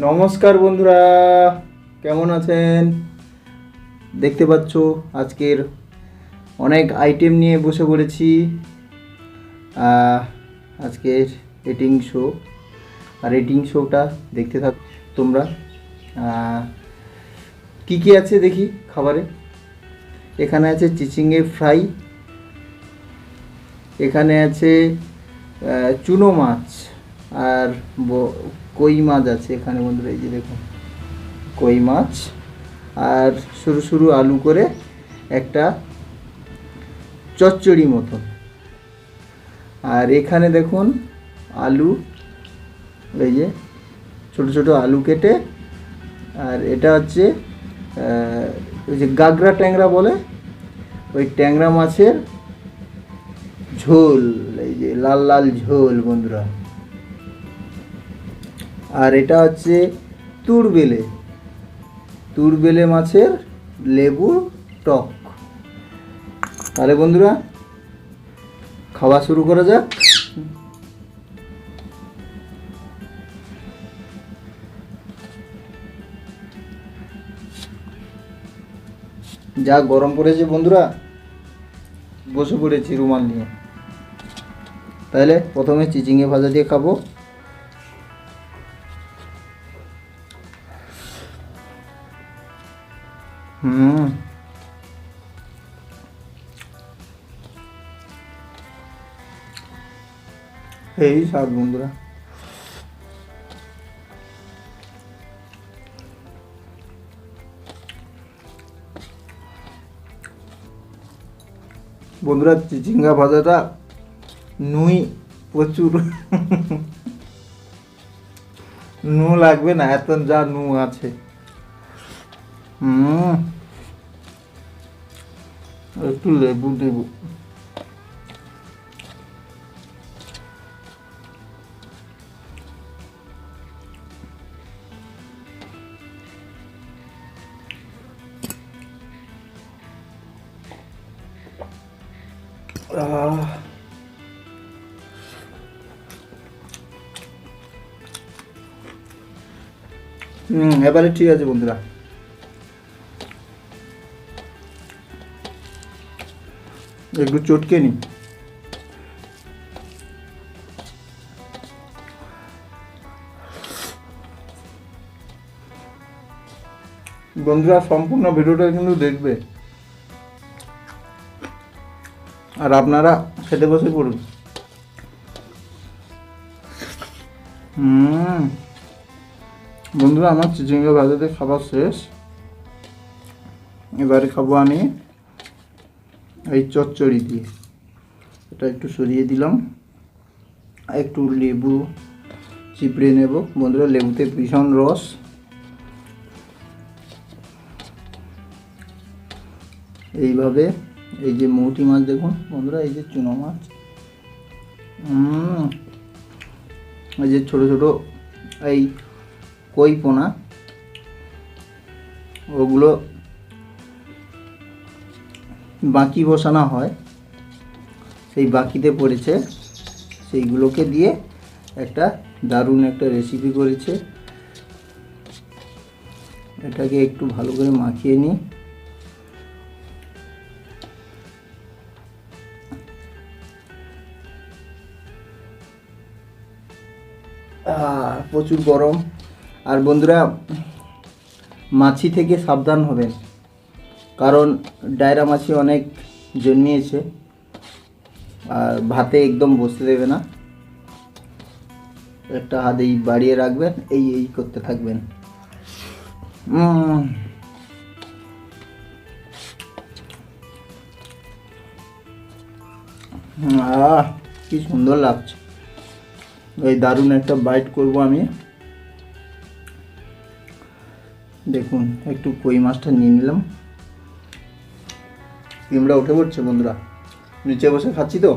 নমস্কার বন্ধুরা, কেমন আছেন? দেখতে পাচ্ছ, আজকের অনেক আইটেম নিয়ে বসে পড়েছি। আজকের রেটিং শো আর রেটিং শোটা দেখতে থাক তোমরা। কি কি আছে দেখি খাবারে? এখানে আছে চিচিংয়ে ফ্রাই। এখানে আছে চুনো মাছ। আর কই মাছ আছে এখানে বন্ধুরা, এই যে দেখুন। কই মাছ। আর সরু সরু আলু করে একটা চচ্চড়ি মতো আর এখানে দেখুন আলু, এই যে ছোট ছোট আলু কেটে, আর এটা হচ্ছে ওই যে গাগরা ট্যাংরা বলে, ওই ট্যাংরা মাছের ঝোল, এই যে লাল লাল ঝোল বন্ধুরা। আর এটা হচ্ছে তুরবেলে। তুরবেলে মাছের লেবু টক। তাহলে বন্ধুরা, খাওয়া শুরু করা যাক। যা গরম পড়েছে বন্ধুরা, বসে পড়েছি রুমাল নিয়ে। তাহলে প্রথমে চিচিঙে ভাজা দিয়ে খাব। হুম এই স্বাদ, বন্ধুরা। বন্ধুরা, চিচিঙ্গা ভাজাটা নুই প্রচুর। নু লাগবে না, এত যা নু আছে। হুম একটু লেবু দেব আহ হুম এবারে ঠিক আছে বন্ধুরা একটু চটকে নি। বন্ধুরা, সম্পূর্ণ ভিডিওটা কিন্তু দেখবে। আর আপনারা খেতে বসে পড়ুন। হুম। বন্ধুরা, আমার চিচিঙ্গা ভাজাতে খাবার শেষ। এবারে খাব আমি এই চচ্চড়ি দিয়ে এটা একটু সরিয়ে দিলাম। একটু লেবু চিপড়ে নেব। বন্ধুরা, লেবুতে ভীষণ রস। এইভাবে এই যে মৌটি মাছ দেখুন। বন্ধুরা, এই যে চুনো মাছ। এই যে ছোট ছোট এই কই পোনা, ওগুলো বাকি বসানো হয়, সেই বাকিতে পড়েছে, সেইগুলোকে দিয়ে একটা দারুণ একটা রেসিপি করেছে। এটাকে একটু ভালো করে মাখিয়ে নিই। প্রচুর গরম। আর বন্ধুরা, মাছি থেকে সাবধান হবেন। কারণ ডায়রা মাছি অনেক জন্মিয়েছে, আর ভাতে একদম বসতে দেবে না। একটা হাত এই বাড়িয়ে রাখবেন, এই এই করতে থাকবেন। আহ, কি সুন্দর লাগছে। এই দারুণ একটা বাইট করব আমি। দেখুন, একটু কই মাছটা নিয়ে নিলাম। ডিমটা উঠে পড়ছে বন্ধুরা। নিচে বসে খাচ্ছি তো।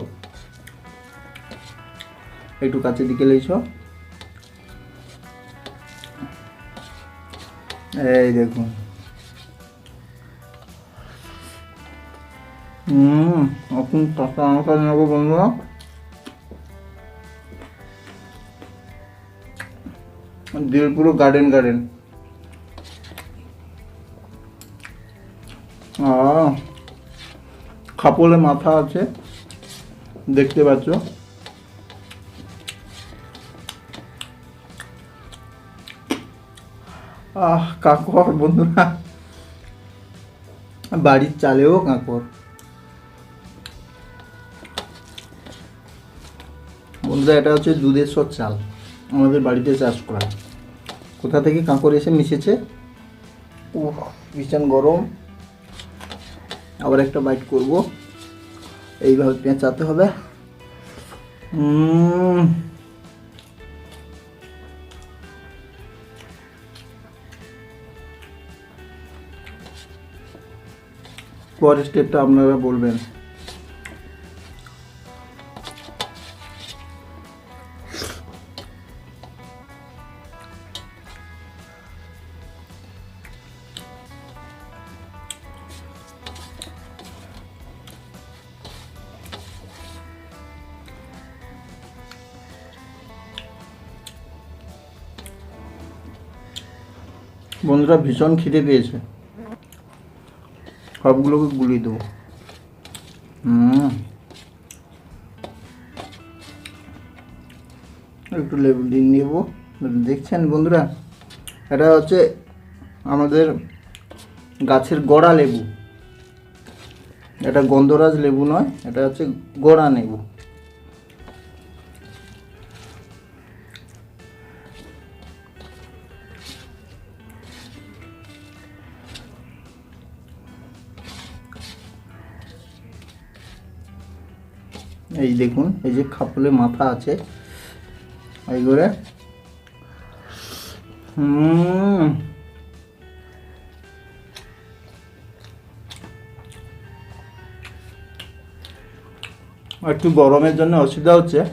একটু কাছের দিকে লেছ এই দেখুন হুম এখন কাঁচা লঙ্কা নেব বন্ধুরা। দিল পুরো গার্ডেন গার্ডেন আহ, খাপলে মাথা আছে। দেখতে পাচ্ছ? আহ, কাকর বন্ধুরা। বাড়ির চালেও কাঁকর। বন্ধুরা, এটা হচ্ছে দুধেশ্বর চাল। আমাদের বাড়িতে চাষ করা। কোথা থেকে কাঁকর এসে মিশেছে? উফ ভীষণ গরম। আবার একটা বাইট করব। এইভাবে পেঁচাতে হবে। পরের স্টেপটা আপনারা বলবেন। বন্ধুরা ভীষণ খিদে পেয়েছে। সবগুলোকে গুলিয়ে দেবো। হুম। একটু লেবু দিয়ে নেব। দেখছেন বন্ধুরা? এটা হচ্ছে আমাদের গাছের গড়া লেবু। এটা গন্ধরাজ লেবু নয়, এটা হচ্ছে গড়া লেবু। এই দেখুন, এই যে খাপলে মাথা আছে। এই করে। হুম। একটু গরমের জন্য অসুবিধা হচ্ছে।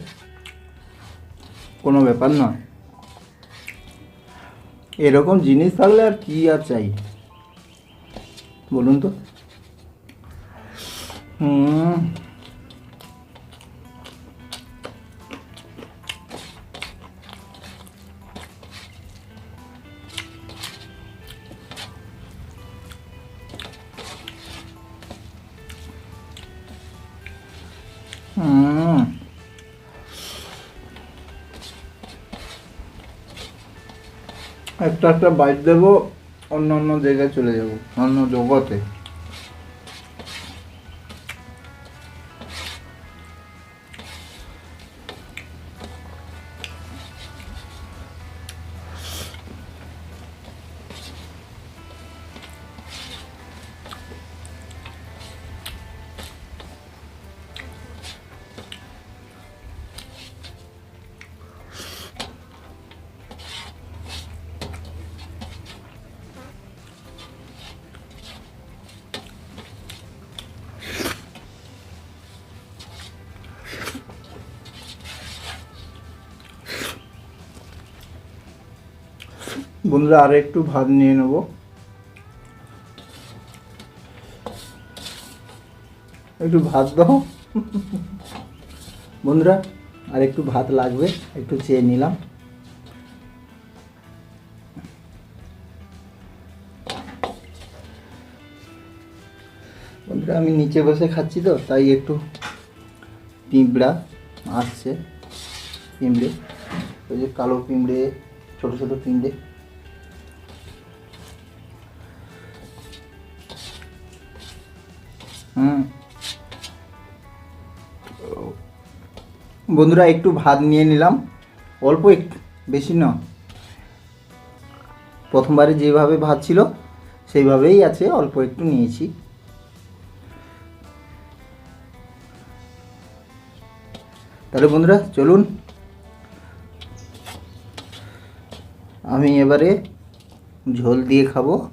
কোনো ব্যাপার নয়। এরকম জিনিস থাকলে আর কি আর চাই? বলুন তো। হুম হুম। একটা একটা বাইট দেবো অন্য অন্য জায়গায় চলে যাব অন্য জগতে। বন্ধুরা আর একটু ভাত নিয়ে নেব। একটু ভাত দাও। বন্ধুরা, আর একটু ভাত লাগবে, একটু চেয়ে নিলাম। বন্ধুরা, আমি নিচে বসে খাচ্ছি তো, তাই একটু পিঁপড়া আসছে, পিঁপড়ে। ওই যে কালো পিঁপড়ে, ছোটো ছোটো পিঁপড়ে। বন্ধুরা, একটু ভাত নিয়ে নিলাম। অল্প একটু বেশি না। প্রথমবারে যেভাবে ভাত ছিল, সেইভাবেই আছে, অল্প একটু নিয়েছি। তাহলে বন্ধুরা, চলুন। আমি এবারে ঝোল দিয়ে খাব।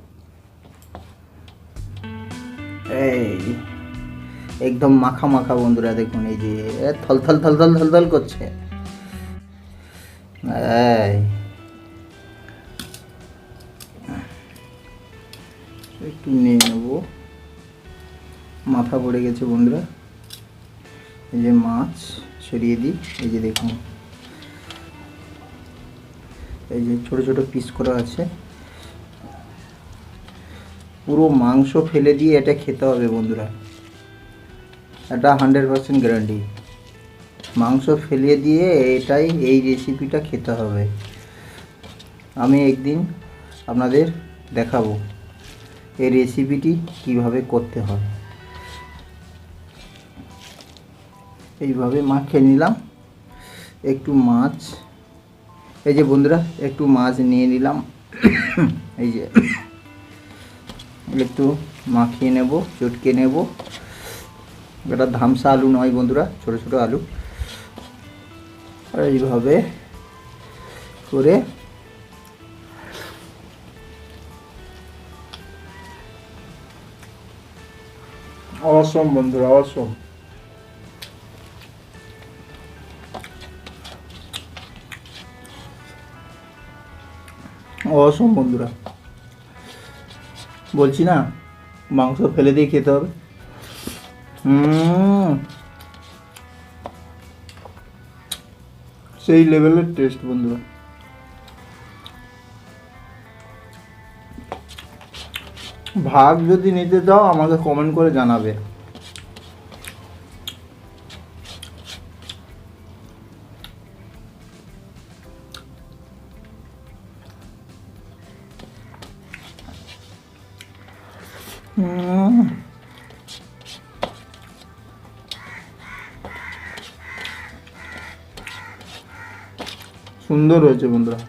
একদম মাখা মাখা বন্ধুরা দেখুন, এই যে থল থল থল থল থল থল করছে। একটু নিয়ে নেব। মাথা পড়ে গেছে বন্ধুরা। এই যে মাছ, সরিয়ে দিই। এই যে দেখুন। এই যে ছোট ছোট পিস করা আছে। পুরো মাংস ফেলে দিয়ে এটা খেতে হবে বন্ধুরা। এটা হান্ড্রেড পার্সেন্ট গ্যারান্টি মাংস ফেলে দিয়ে এটাই এই রেসিপিটা খেতে হবে। আমি একদিন আপনাদের দেখাবো এই রেসিপিটি কীভাবে করতে হয়। এইভাবে মাখিয়ে নিলাম। একটু মাছ, এই যে বন্ধুরা, একটু মাছ নিয়ে নিলাম। এই যে, একটু মাখিয়ে নেব, চটকে নেব। এটা ধামসা আলু নয় বন্ধুরা ছোট ছোট আলু আর এইভাবে করে অসম বন্ধুরা অসম অসম বন্ধুরা বলছি না মাংস ফেলে দিয়ে খেতে হবে হুম সেই লেভেলের টেস্ট বন্ধুরা। ভাগ যদি নিতে চাও আমাকে কমেন্ট করে জানাবে। হুম। সুন্দর হয়েছে বন্ধুরা।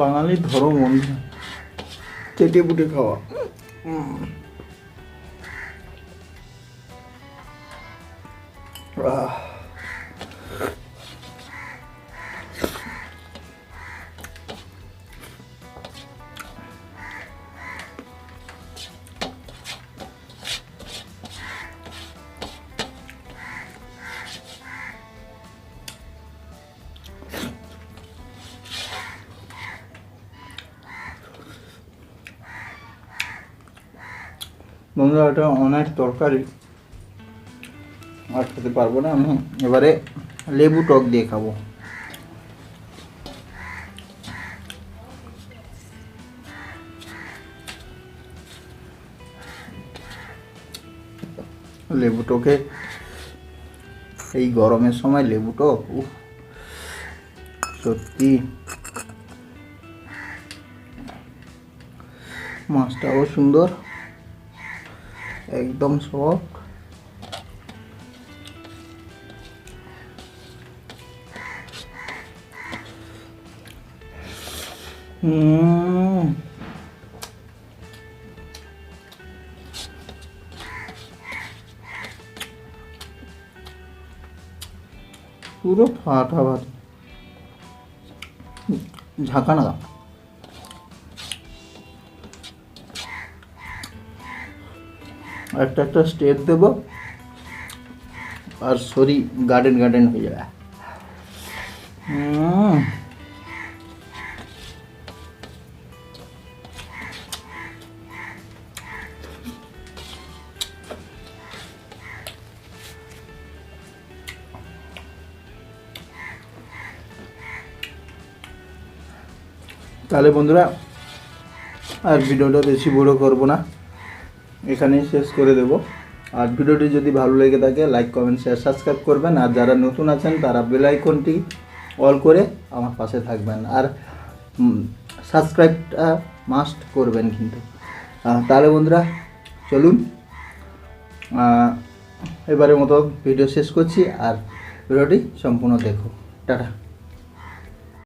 বাঙালির ধর্ম বন্ধু চেটে পুটে খাওয়া। Mm. বন্ধুরা, এটা অনেক তরকারি। আর খেতে পারব না আমি। এবারে লেবু টক দিয়ে খাব। লেবু টকে, এই গরমের সময় লেবু টক, উফ, সত্যি। মাছটাও সুন্দর। একদম সফট হুম। পুরো ফাটাফাটি ঝাঁকানা একটা একটা স্টেপ দেবো, আর সরি গার্ডেন গার্ডেন হয়ে যাবে। তাহলে বন্ধুরা, আর ভিডিওটা বেশি বড় করব না এখানেই শেষ করে দেব। আর ভিডিওটি যদি ভালো লেগে থাকে লাইক কমেন্ট শেয়ার সাবস্ক্রাইব করবেন। আর যারা নতুন আছেন, তারা বেল আইকনটি অল করে আমার পাশে থাকবেন। আর সাবস্ক্রাইবটা মাস্ট করবেন কিন্তু। তাহলে বন্ধুরা, চলুন। এবারের মতো ভিডিও শেষ করছি। আর ভিডিওটি সম্পূর্ণ দেখো টাটা।